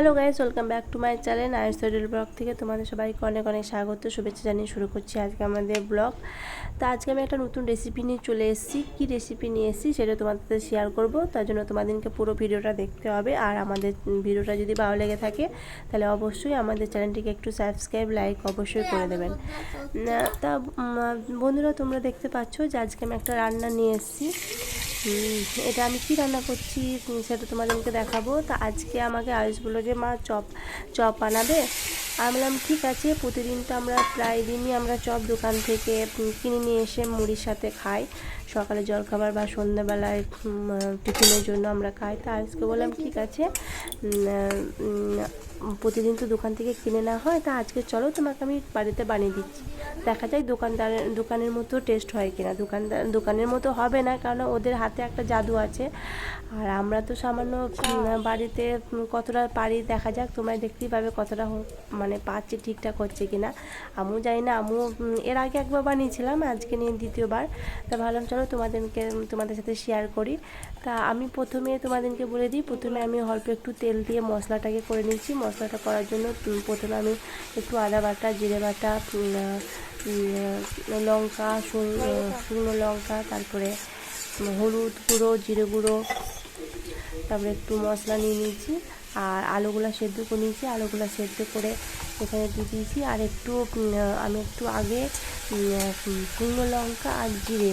Hello guys welcome back to my channel Ayush hotel blog থেকে তোমাদের সবাইকে অনেক অনেক স্বাগত, শুভেচ্ছা জানিয়ে শুরু করছি আজকে আমাদের ব্লগ তো আজকে আমি একটা নতুন রেসিপি নিয়ে চলে এসেছি। কী রেসিপি নিয়ে এসেছি সেটা তোমাদের সাথে শেয়ার করব। তার জন্য তোমাদেরকে পুরো ভিডিওটা দেখতে হবে। আর আমাদের ভিডিওটা যদি ভালো লেগে থাকে, তাহলে অবশ্যই আমাদের চ্যানেলটিকে একটু সাবস্ক্রাইব লাইক অবশ্যই করে দেবেন। তা বন্ধুরা তোমরা দেখতে পাচ্ছ যে আজকে আমি একটা রান্না নিয়ে এসেছি। এটা আমি কি রান্না করছি? সেটা তোমাদেরকে দেখাবো। তো আজকে আমাকে আয়ুষ বলল যে, মা, চপ চপ বানাবে আমি বললাম, ঠিক আছে, প্রতিদিন তো আমরা প্রায় দিনই আমরা চপ দোকান থেকে কিনে নিয়ে এসে মুড়ির সাথে খাই। সকালে জলখাবার বা সন্ধ্যাবেলায় টিফিনের জন্য আমরা খাই। তা আজকে বললাম, ঠিক আছে প্রতিদিন তো দোকান থেকে কিনে না হয়, তা আজকে চলো তোমাকে আমি বাড়িতে বানিয়ে দিচ্ছি। দেখা যায় দোকানদারের দোকানের মতো টেস্ট হয় কিনা। দোকানদার, দোকানের মতো হবে না, কারণ ওদের হাতে একটা জাদু আছে। আর আমরা তো সামান্য বাড়িতে কতটা পারি দেখা যাক, তোমরা দেখতেই পাবে কতটা মানে পাচ্ছি ঠিকঠাক হচ্ছে কিনা। আমিও জানি না, আমিও এর আগে একবার বানিয়েছিলাম, আজকে নিয়ে দ্বিতীয়বার। তা ভাবলাম, চলো তোমাদেরকে, তোমাদের সাথে শেয়ার করি। তা আমি প্রথমে তোমাদেরকে বলে দিই, প্রথমে আমি অল্প একটু তেল দিয়ে মশলাটাকে করে নিচ্ছি মশলাটা করার জন্য প্রথমে আমি একটু আদা বাটা, জিরে বাটা লঙ্কা শুকনো লঙ্কা, তারপরে হলুদ গুঁড়ো, জিরে গুঁড়ো, তারপরে একটু মশলা নিয়ে নিয়েছি। আর আলুগুলো সেদ্ধ করে নিয়েছি। আলুগুলো সেদ্ধ করে এখানে দিয়ে দিয়েছি। আর একটু আমি একটু আগে শুকনো লঙ্কা আর জিরে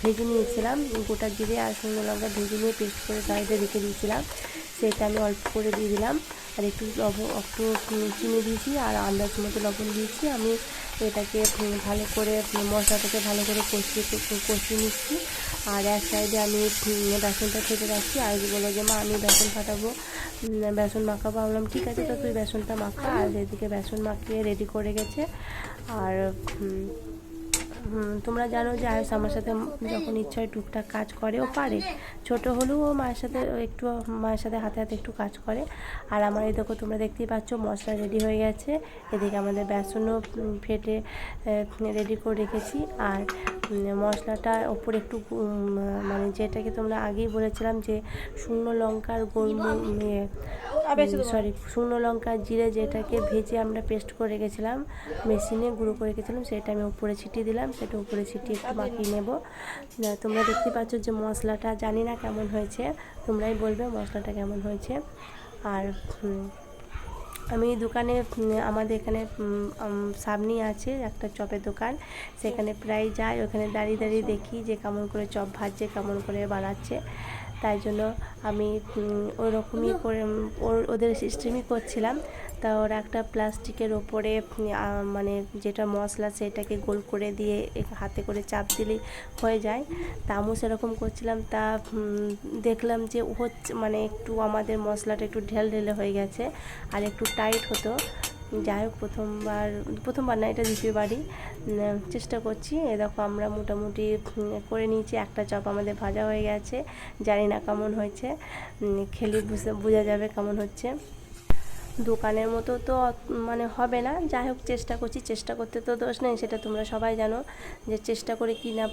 ভেজে নিয়েছিলাম। গোটা জিরে আর শুকনো লঙ্কা ভেজে নিয়ে পেস্ট করে সাইডে রেখে দিয়েছিলাম। সেটা আমি অল্প করে দিয়ে দিলাম। আর একটু লবণ একটু চিনি দিয়েছি। আর আন্দাজ মতো লবণ দিয়েছি। আমি এটাকে ভালো করে মশলাটাকে ভালো করে কষিয়ে কষিয়ে নিচ্ছি। আর এক সাইডে আমি বেসনটা খেতে রাখছি। আর বলো যে, মা, আমি বেসন ফাটাবো। বেসন মাখাবো বললাম ঠিক আছে, তো তুই বেসনটা মাখা। আর এদিকে বেসন মাখিয়ে রেডি করে গেছে। আর তোমরা জানো যে আয়ুষ আমার সাথে যখন ইচ্ছা হয় টুকটাক কাজ করে, ও পারে। ছোট হলেও ও মায়ের সাথে একটু মায়ের সাথে হাতে হাতে একটু কাজ করে। আর আমার এই দেখো, তোমরা দেখতেই পাচ্ছ, মশলা রেডি হয়ে গেছে। এদিকে আমাদের বেসনও ফেটে রেডি করে রেখেছি। আর মশলাটার ওপর একটু মানে যেটাকে তোমরা আগেই বলেছিলাম যে, শুকনো লঙ্কার গোলমরিচ সরি শুকনো লঙ্কা জিরে যেটাকে ভেজে আমরা পেস্ট করে রেখেছিলাম মেশিনে গুঁড়ো করে রেখেছিলাম সেটা আমি উপরে ছিটিয়ে দিলাম সেটা উপরে ছিটিয়ে একটু মাখিয়ে নেব। তোমরা দেখতে পাচ্ছ যে মশলাটা জানি না কেমন হয়েছে তোমরাই বলবে মশলাটা কেমন হয়েছে। আর আমি দোকানে আমাদের এখানে সামনেই আছে একটা চপের দোকান সেখানে প্রায় যাই ওখানে দাঁড়িয়ে দাঁড়িয়ে দেখি যে কেমন করে চপ ভাজছে কেমন করে বানাচ্ছে। তাই জন্য আমি ওরকমই করে ওদের সিস্টেমই করছিলাম। তা ওরা একটা প্লাস্টিকের ওপরে মানে যেটা মশলা সেটাকে গোল করে দিয়ে হাতে করে চাপ দিলেই হয়ে যায়। তা আমিও সেরকম করছিলাম। তা দেখলাম যে হচ্ছে মানে একটু আমাদের মশলাটা একটু ঢেল ঢেলে হয়ে গেছে আর একটু টাইট হতো। যাই হোক, প্রথমবার প্রথমবার না, এটা দ্বিতীয়বারই। চেষ্টা করছি। এ দেখো আমরা মোটামুটি করে নিয়েছি। একটা চপ আমাদের ভাজা হয়ে গেছে। জানি না কেমন হয়েছে। খেলে বোঝা যাবে কেমন হচ্ছে। দোকানের মতো তো মানে হবে না। যাই হোক, চেষ্টা করছি। চেষ্টা করতে তো দোষ নেই, সেটা তোমরা সবাই জানো যে চেষ্টা করে কি না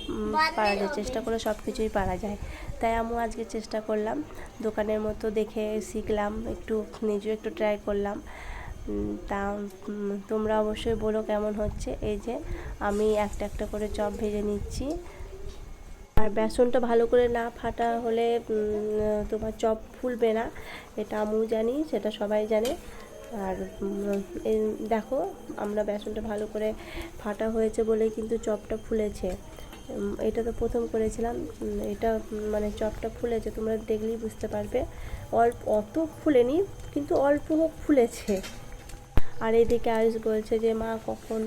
পারা যায়। চেষ্টা করে সব কিছুই পারা যায়। তাই আমিও আজকে চেষ্টা করলাম। দোকানের মতো দেখে শিখলাম। একটু নিজেও একটু ট্রাই করলাম। তা তোমরা অবশ্যই বলো কেমন হচ্ছে। এই যে, আমি একটা একটা করে চপ ভেজে নিচ্ছি। আর বেসনটা ভালো করে না ফাটা হলে তোমার চপ ফুলবে না। এটা আমিও জানি, সেটা সবাই জানে। আর দেখো, আমরা বেসনটা ভালো করে ফাটা হয়েছে বলেই কিন্তু চপটা ফুলেছে। এটা তো প্রথম করেছিলাম। এটা মানে চপটা ফুলেছে, তোমরা দেখলেই বুঝতে পারবে। অল্প, অত ফুলেনি, কিন্তু অল্প হোক ফুলেছে। আর এদিকে আয়ুষ বলছে যে মা কখন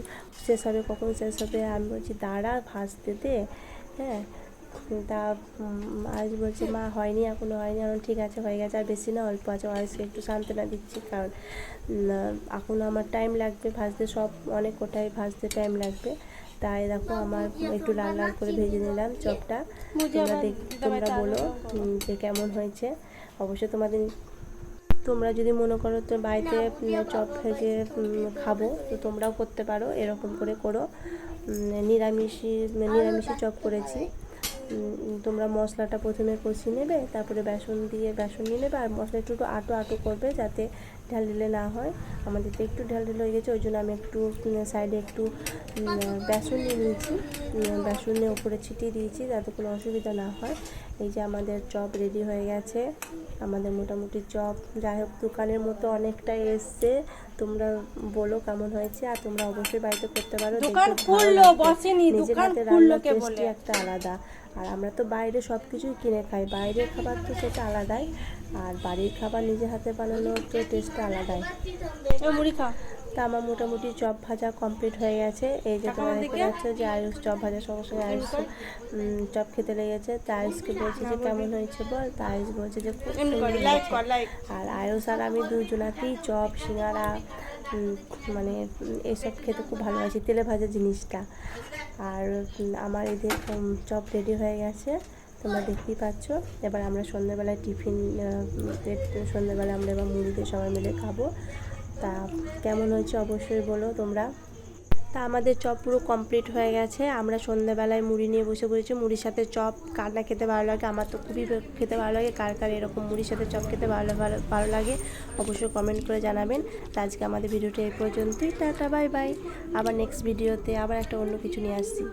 শেষ হবে কখন শেষ হবে? আমি বলছি দাঁড়া ভাজতে দে। হ্যাঁ? তা আয়ুষ বলছে মা হয়নি এখনও হয়নি। এখন ঠিক আছে হয়ে গেছে আর বেশি না অল্প আছে। আয়ুষকে একটু সান্ত্বনা দিচ্ছি কারণ এখনও আমার টাইম লাগবে ভাজতে সব অনেক কোটাই ভাজতে টাইম লাগবে। তাই দেখো আমার একটু লাল লাল করে ভেজে নিলাম চপটা। তোমরা দেখ তোমরা বলো যে কেমন হয়েছে। অবশ্যই তোমাদের তোমরা যদি মনে করো তো বাড়িতে চপ ভেজে খাব তো তোমরাও করতে পারো এরকম করে করো। নিরামিষই নিরামিষই চপ করেছি। তোমরা মশলাটা প্রথমে কষিয়ে নেবে তারপরে বেসন দিয়ে বেসন নিয়ে নেবে আর মশলা একটু একটু আটো আটো করবে যাতে ঢাল ঢেলে না হয়। আমাদের তো একটু ঢাল ঢিলে হয়ে গেছে ওই জন্য আমি একটু সাইডে একটু বেসন নিয়ে নিয়েছি। বেসনের উপরে ছিটিয়ে দিয়েছি যাতে কোনো অসুবিধা না হয়। এই যে আমাদের চপ রেডি হয়ে গেছে। আমাদের মোটামুটি চপ যাই হোক দোকানের মতো অনেকটাই এসছে। তোমরা বলো কেমন হয়েছে আর তোমরা অবশ্যই বাড়িতে করতে পারো। দোকান খুললো, বসেনি, নিজের দোকান হাতে কে টেস্টই বলে? একটা আলাদা। আর আমরা তো বাইরে সব কিছুই কিনে খাই। বাইরের খাবার তো সেটা আলাদাই। আর বাড়ির খাবার নিজের হাতে বানানোর তো টেস্টটা আলাদাই। মুড়ি খা। তা আমার মোটামুটি চপ ভাজা কমপ্লিট হয়ে গেছে। এই যে তোমরা দেখতে পাচ্ছ যে আয়ুষ চপ ভাজার সঙ্গে সঙ্গে আয়ুষ চপ খেতে লেগেছে। তা আয়ুষকে বলছে যে কেমন হয়েছে বল? তা আয়ুষ বলছে যে আর আয়ুষ আর আমি দুজনাকেই চপ সিঙ্গারা মানে এসব খেতে খুব ভালোবাসি তেলে ভাজা জিনিসটা। আর আমার এদের চপ রেডি হয়ে গেছে। তোমরা দেখতেই পাচ্ছ। এবার আমরা সন্ধ্যেবেলায় টিফিন সন্ধ্যেবেলা আমরা এবার মুড়িতে সবাই মিলে খাব। তা কেমন হয়েছে অবশ্যই বলো তোমরা। তা আমাদের চপ পুরো কমপ্লিট হয়ে গেছে। আমরা সন্ধ্যাবেলায় মুড়ি নিয়ে বসে পড়েছি। মুড়ির সাথে চপ কার না খেতে ভালো লাগে? আমার তো খুবই খেতে ভালো লাগে। কার কার এরকম মুড়ির সাথে চপ খেতে ভালো ভালো ভালো লাগে অবশ্যই কমেন্ট করে জানাবেন। তা আজকে আমাদের ভিডিওটা এই পর্যন্তই। টাটা বাই বাই আবার নেক্সট ভিডিওতে আবার একটা অন্য কিছু নিয়ে আসছি।